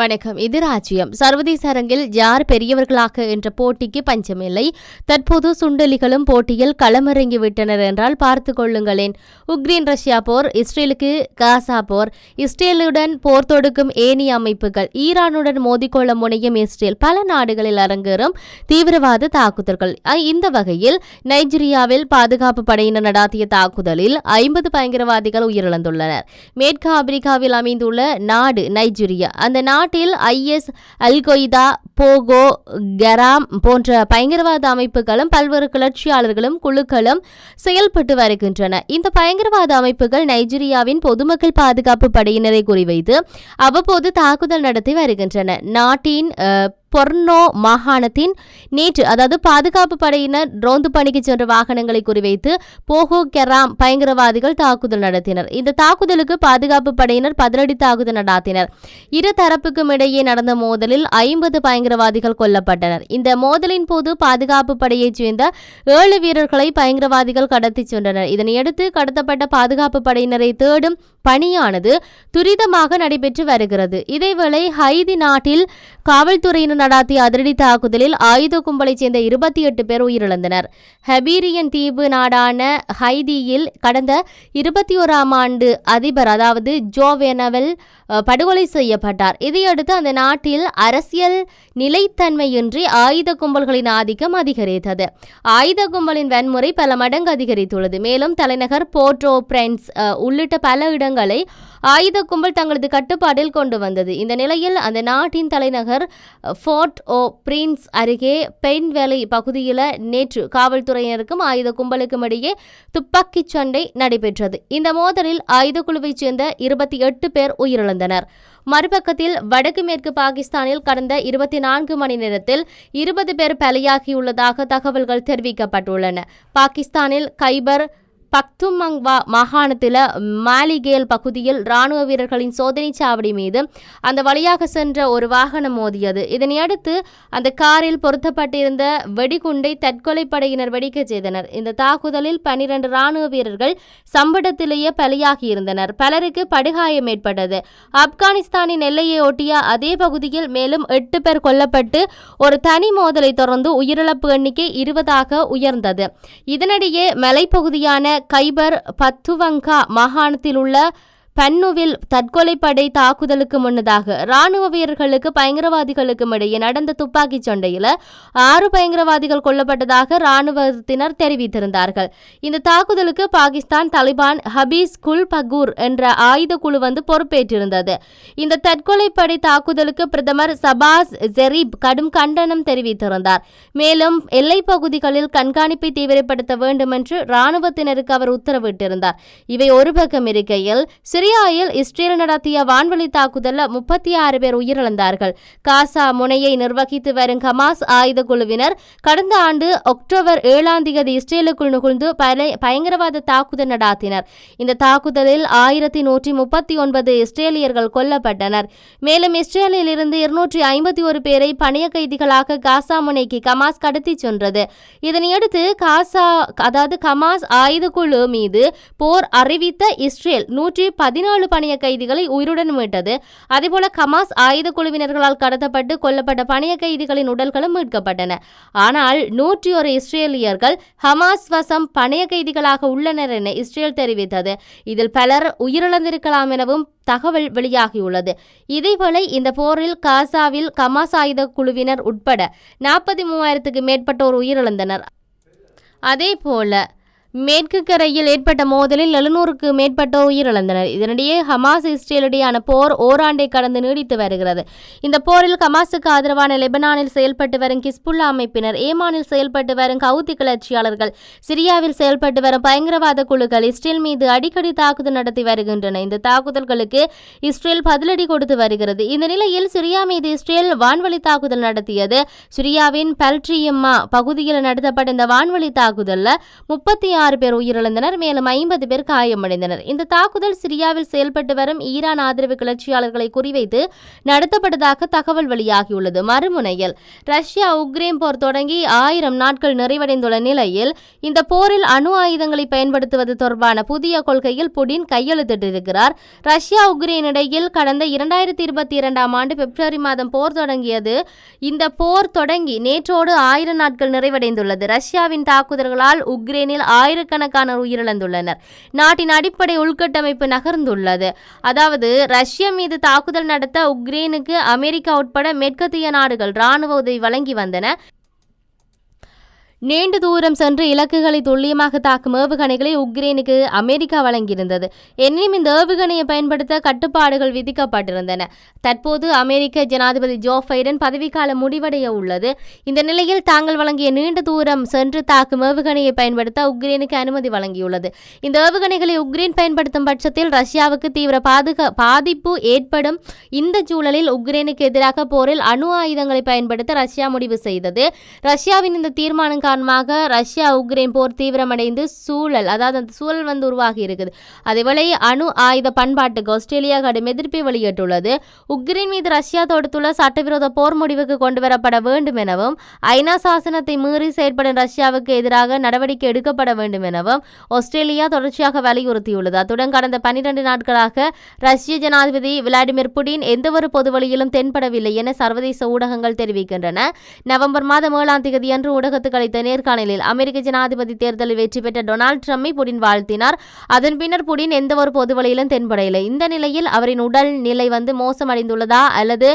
வணக்கம். இது ராஜ்யம். சர்வதேச அரங்கில் யார் பெரியவர்களாக என்ற போட்டிக்கு பஞ்சமில்லை. தற்போது சுண்டலிகளும் போட்டியில் களமிறங்கி விட்டனர் என்றால் பார்த்து கொள்ளுங்களேன். உக்ரைன் ரஷ்யா போர் இஸ்ரேலுக்கு காசா போர். இஸ்ரேலுடன் போர் தொடுக்கும் ஏனி அமைப்புகள் ஈரானுடன் மோதிக்கொள்ள முனையும் இஸ்ரேல் பல நாடுகளில் அரங்கேறும் தீவிரவாத தாக்குதல்கள். இந்த வகையில் நைஜீரியாவில் பாதுகாப்பு படையினர் நடாத்திய தாக்குதலில் ஐம்பது பயங்கரவாதிகள் உயிரிழந்துள்ளனர். மேற்கு ஆப்பிரிக்காவில் அமைந்துள்ள நாடு நைஜீரியா. அந்த நாட்டில் ஐஎஸ் அல்கொய்தா போகோ கராம் போன்ற பயங்கரவாத அமைப்புகளும் பல்வேறு கிளர்ச்சியாளர்களும் குழுக்களும் செயல்பட்டு வருகின்றன. இந்த பயங்கரவாத அமைப்புகள் நைஜீரியாவின் பொதுமக்கள் பாதுகாப்பு படையினரை குறிவைத்து அவ்வப்போது தாக்குதல் நடத்தி வருகின்றன. நாட்டின் பொர்னோ மாகாணத்தின் நேற்று அதாவது பாதுகாப்பு படையினர் ரோந்து பணிக்கு சென்ற வாகனங்களை குறிவைத்து போகோ கெராம் பயங்கரவாதிகள் தாக்குதல் நடத்தினர். இந்த தாக்குதலுக்கு பாதுகாப்பு படையினர் பதிலடி தாக்குதல் நடாத்தினர். இரு தரப்புக்கும் இடையே நடந்த மோதலில் ஐம்பது பயங்கரவாதிகள் கொல்லப்பட்டனர். இந்த மோதலின் போது பாதுகாப்பு படையைச் சேர்ந்த ஏழு வீரர்களை பயங்கரவாதிகள் கடத்திச் சென்றனர். இதனையடுத்து கடத்தப்பட்ட பாதுகாப்பு படையினரை தேடும் பணியானது துரிதமாக நடைபெற்று வருகிறது. இதேவேளை ஹைதி நாட்டில் காவல்துறையினர் நடாத்திய அதிரடி தாக்குதலில் ஆயுத கும்பலைச் சேர்ந்த இருபத்தி எட்டு பேர் உயிரிழந்தனர். ஹபீரியன் தீவு நாடான ஹைதியில் கடந்த இருபத்தி ஓராம் ஆண்டு அதிபர் அதாவது ஜோவேனவெல் படுகொலை செய்யப்பட்டார். இதையடுத்து அந்த நாட்டில் அரசியல் நிலைத்தன்மையின்றி ஆயுத கும்பல்களின் ஆதிக்கம் அதிகரித்தது. ஆயுத கும்பலின் வன்முறை பல மடங்கு அதிகரித்துள்ளது. மேலும் தலைநகர் போர்ட்டோ பிரென்ஸ் உள்ளிட்ட பல இடங்களை ஆயுத கும்பல் தங்களது கட்டுப்பாட்டில் கொண்டு வந்தது. இந்த நிலையில் அந்த நாட்டின் தலைநகர் ஃபோர்ட் ஓ பிரின்ஸ் அருகே பெயின் பகுதியில் நேற்று காவல்துறையினருக்கும் ஆயுத கும்பலுக்கும் இடையே துப்பாக்கிச் சண்டை நடைபெற்றது. இந்த மோதலில் ஆயுத குழுவைச் சேர்ந்த இருபத்தி எட்டு பேர் உயிரிழந்தனர். மறுபக்கத்தில் வடக்கு மேற்கு பாகிஸ்தானில் கடந்த இருபத்தி நான்கு மணி நேரத்தில் இருபது பேர் பலியாகியுள்ளதாக தகவல்கள் தெரிவிக்கப்பட்டுள்ளன. பாகிஸ்தானில் கைபர் பக்துமங்வா மாகாணத்தில் மாலிகேல் பகுதியில் ராணுவ வீரர்களின் சோதனை சாவடி மீது அந்த வழியாக சென்ற ஒரு வாகனம் மோதியது. இதனையடுத்து அந்த காரில் பொருத்தப்பட்டிருந்த வெடிகுண்டை தற்கொலை படையினர் வெடிக்கச் செய்தனர். இந்த தாக்குதலில் பனிரெண்டு ராணுவ வீரர்கள் சம்படத்திலேயே பலியாகியிருந்தனர் பலருக்கு படுகாயம் ஏற்பட்டது. ஆப்கானிஸ்தானின் எல்லையை ஒட்டிய அதே பகுதியில் மேலும் எட்டு பேர் கொல்லப்பட்டு ஒரு தனி மோதலை தொடர்ந்து உயிரிழப்பு எண்ணிக்கை இருபதாக உயர்ந்தது. இதனிடையே மலைப்பகுதியான கைபர் பத்துவங்கா மாகாணத்தில் உள்ள பன்னுவில் தற்கொலைப்படை தாக்குதலுக்கு முன்னதாக ராணுவ வீரர்களுக்கு பயங்கரவாதிகளுக்கும் இடையே நடந்த துப்பாக்கிச் சண்டையில் ஆறு பயங்கரவாதிகள் கொல்லப்பட்டதாக ராணுவத்தினர் தெரிவித்திருந்தார்கள். இந்த தாக்குதலுக்கு பாகிஸ்தான் தலிபான் ஹபீஸ் குல் பகூர் என்ற ஆயுத குழு வந்து பொறுப்பேற்றிருந்தது. இந்த தற்கொலைப்படை தாக்குதலுக்கு பிரதமர் சபாஸ் ஜெரீப் கடும் கண்டனம் தெரிவித்திருந்தார். மேலும் எல்லைப் பகுதிகளில் கண்காணிப்பை தீவிரப்படுத்த வேண்டும் என்று ராணுவத்தினருக்கு அவர் உத்தரவிட்டிருந்தார். இவை ஒரு பக்கம் இருக்கையில் சிரியாவில் இஸ்ரேல் நடத்திய வான்வழி தாக்குதலில் முப்பத்தி ஆறு பேர் உயிரிழந்தார்கள். காசா முனையை நிர்வகித்து வரும் ஹமாஸ் ஆயுத குழுவினர் கடந்த ஆண்டு அக்டோபர் ஏழாம் தேதி இஸ்ரேலுக்குள் நுகர்ந்து பயங்கரவாத தாக்குதல் நடாத்தினர். இந்த தாக்குதலில் ஆயிரத்தி நூற்றி முப்பத்தி ஒன்பது இஸ்ரேலியர்கள் கொல்லப்பட்டனர். மேலும் இஸ்ரேலில் இருந்து இருநூற்றி ஐம்பத்தி ஒரு பேரை பணிய கைதிகளாக காசா முனைக்கு கமாஸ் கடத்திச் சென்றது. இதனையடுத்து காசா அதாவது கமாஸ் ஆயுத குழு மீது போர் அறிவித்த இஸ்ரேல் நூற்றி பதினாலு பணிய கைதிகளை உயிருடன் மீட்டது. அதேபோல கமாஸ் ஆயுத குழுவினர்களால் கடத்தப்பட்டு கொல்லப்பட்ட பணிய கைதிகளின் உடல்களும் மீட்கப்பட்டன. ஆனால் நூற்றி ஒரு இஸ்ரேலியர்கள் ஹமாஸ் வசம் பணைய கைதிகளாக உள்ளனர் என இஸ்ரேல் தெரிவித்தது. இதில் பலர் உயிரிழந்திருக்கலாம் எனவும் தகவல் வெளியாகியுள்ளது. இதேவேளை இந்த போரில் காசாவில் கமாஸ் ஆயுத குழுவினர் உட்பட நாற்பத்தி மூவாயிரத்துக்கு மேற்பட்டோர் உயிரிழந்தனர். அதே போல மேற்கு கரையில் ஏற்பட்ட மோதலில் எழுநூறுக்கு மேற்பட்டோர் உயிரிழந்தனர் இதனிடையே ஹமாஸ் இஸ்ரேலிடையான போர் ஓராண்டை கடந்து நீடித்து வருகிறது. இந்த போரில் ஹமாஸுக்கு ஆதரவான லெபனானில் செயல்பட்டு வரும் கிஸ்புல்லா அமைப்பினர் ஏமானில் செயல்பட்டு வரும் கவுத்தி கிளர்ச்சியாளர்கள் சிரியாவில் செயல்பட்டு வரும் பயங்கரவாத குழுக்கள் இஸ்ரேல் மீது அடிக்கடி தாக்குதல் நடத்தி வருகின்றன. இந்த தாக்குதல்களுக்கு இஸ்ரேல் பதிலடி கொடுத்து வருகிறது. இந்த நிலையில் சிரியா மீது இஸ்ரேல் வான்வழி தாக்குதல் நடத்தியது. சிரியாவின் பல்ட்ரியம்மா பகுதியில் நடத்தப்பட்ட இந்த வான்வழி தாக்குதலில் முப்பத்தி பதினாறு பேர் உயிரிழந்தனர் மேலும் ஐம்பது பேர் காயமடைந்தனர். இந்த தாக்குதல் சிரியாவில் செயல்பட்டு வரும் ஈரான் ஆதரவு கிளர்ச்சியாளர்களை குறிவைத்து நடத்தப்பட்டதாக தகவல் வெளியாகியுள்ளது. மறுமுனையில் ரஷ்யா உக்ரைன் போர் தொடங்கி ஆயிரம் நாட்கள் நிறைவடைந்துள்ள நிலையில் இந்த போரில் அணு ஆயுதங்களை பயன்படுத்துவது தொடர்பான புதிய கொள்கையில் புடின் கையெழுத்திட்டிருக்கிறார். ரஷ்யா உக்ரைன் இடையில் கடந்த இரண்டாயிரத்தி இருபத்தி இரண்டாம் ஆண்டு பிப்ரவரி மாதம் போர் தொடங்கியது. இந்த போர் தொடங்கி நேற்றோடு ஆயிரம் நாட்கள் நிறைவடைந்துள்ளது. ரஷ்யாவின் தாக்குதல்களால் உக்ரைனில் ஆயிரக்கணக்கான உயிரிழந்துள்ளனர். நாட்டின் அடிப்படை உள்கட்டமைப்பு நகர்ந்துள்ளது. அதாவது ரஷ்யா மீது தாக்குதல் நடத்த உக்ரைனுக்கு அமெரிக்கா உட்பட மேற்கத்திய நாடுகள் ராணுவ உதவி வழங்கி வந்தன. நீண்ட தூரம் சென்று இலக்குகளை துல்லியமாக தாக்கும் ஏவுகணைகளை உக்ரைனுக்கு அமெரிக்கா வழங்கியிருந்தது. எனினும் இந்த ஏவுகணையை பயன்படுத்த கட்டுப்பாடுகள் விதிக்கப்பட்டிருந்தன. தற்போது அமெரிக்க ஜனாதிபதி ஜோ பைடன் பதவிக்காலம் முடிவடைய உள்ளது. இந்த நிலையில் தாங்கள் வழங்கிய நீண்ட தூரம் சென்று தாக்கும் ஏவுகணையை பயன்படுத்த உக்ரைனுக்கு அனுமதி வழங்கியுள்ளது. இந்த ஏவுகணைகளை உக்ரைன் பயன்படுத்தும் பட்சத்தில் ரஷ்யாவுக்கு தீவிர பாதுகா பாதிப்பு ஏற்படும். இந்த சூழலில் உக்ரைனுக்கு எதிராக போரில் அணு ஆயுதங்களை பயன்படுத்த ரஷ்யா முடிவு செய்தது. ரஷ்யாவின் இந்த தீர்மானம் காரணமாக ரஷ்யா உக்ரைன் போர் தீவிரமடைந்து சூழல் அதாவது அந்த சூழல் வந்து உருவாகி இருக்குது. அதேவேளை அணு ஆயுத பண்பாட்டுக்கு ஆஸ்திரேலியா கடும் எதிர்ப்பை வெளியிட்டுள்ளது. உக்ரைன் மீது ரஷ்யா தொடுத்துள்ள சட்டவிரோத போர் முடிவுக்கு கொண்டு வரப்பட வேண்டும் எனவும் ஐநா சாசனத்தை மீறி செயற்படும் ரஷ்யாவுக்கு எதிராக நடவடிக்கை எடுக்கப்பட வேண்டும் எனவும் ஆஸ்திரேலியா தொடர்ச்சியாக வலியுறுத்தியுள்ளது. அத்துடன் கடந்த பனிரெண்டு நாட்களாக ரஷ்ய ஜனாதிபதி விளாடிமிர் புடின் எந்தவொரு பொது வழியிலும் தென்படவில்லை என சர்வதேச ஊடகங்கள் தெரிவிக்கின்றன. நவம்பர் மாதம் ஏழாம் தேதி அன்று அளித்த நேர்காணலில் அமெரிக்க ஜனாதிபதி தேர்தலில் வெற்றி பெற்ற டொனால்ட் ட்ரம்பை புடின் வாழ்த்தினார். அதன் பின்னர் புடின் எந்தவொரு பொது வழியிலும் தென்படவில்லை இந்த நிலையில் அவரின் உடல் நிலை வந்து மோசமடைந்துள்ளதா அல்லது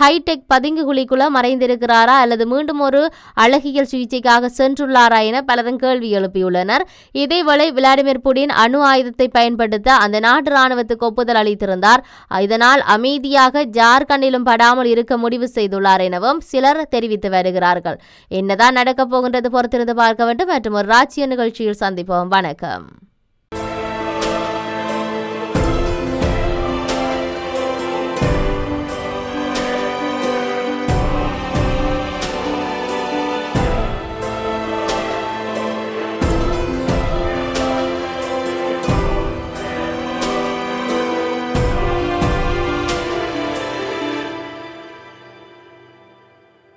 ஹைடெக் பதுங்கு குழிக்குள்ள மறைந்திருக்கிறாரா அல்லது மீண்டும் ஒரு அழகியல் சிகிச்சைக்காக சென்றுள்ளாரா என பலரும் கேள்வி எழுப்பியுள்ளனர். இதேவேளை விளாடிமிர் புடின் அணு ஆயுதத்தை பயன்படுத்த அந்த நாட்டு ராணுவத்துக்கு ஒப்புதல் அளித்திருந்தார். இதனால் அமைதியாக ஜார்க்கண்டிலும் படாமல் இருக்க முடிவு செய்துள்ளார் எனவும் சிலர் தெரிவித்து வருகிறார்கள். என்னதான் நடக்கப் போகின்றது பொறுத்திருந்து பார்க்க வேண்டும். மற்றும் ஒரு ராஜ்ய நிகழ்ச்சியில் சந்திப்போம். வணக்கம்.